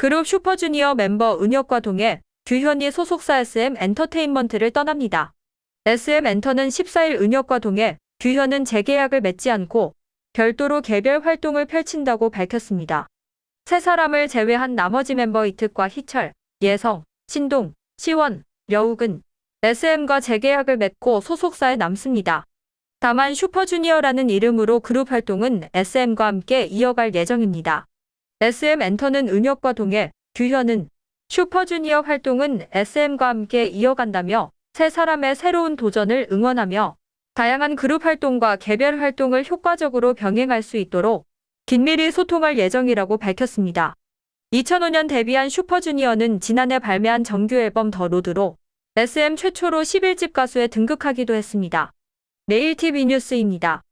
그룹 슈퍼주니어 멤버 은혁과 동해 규현이 소속사 SM 엔터테인먼트를 떠납니다. SM 엔터는 14일 은혁과 동해 규현은 재계약을 맺지 않고 별도로 개별 활동을 펼친다고 밝혔습니다. 세 사람을 제외한 나머지 멤버 이특과 희철, 예성, 신동, 시원, 려욱은 SM과 재계약을 맺고 소속사에 남습니다. 다만 슈퍼주니어라는 이름으로 그룹 활동은 SM과 함께 이어갈 예정입니다. SM 엔터는 은혁과 동해, 규현은 슈퍼주니어 활동은 SM과 함께 이어간다며 세 사람의 새로운 도전을 응원하며 다양한 그룹 활동과 개별 활동을 효과적으로 병행할 수 있도록 긴밀히 소통할 예정이라고 밝혔습니다. 2005년 데뷔한 슈퍼주니어는 지난해 발매한 정규 앨범 더 로드로 SM 최초로 11집 가수에 등극하기도 했습니다. 내일 TV 뉴스입니다.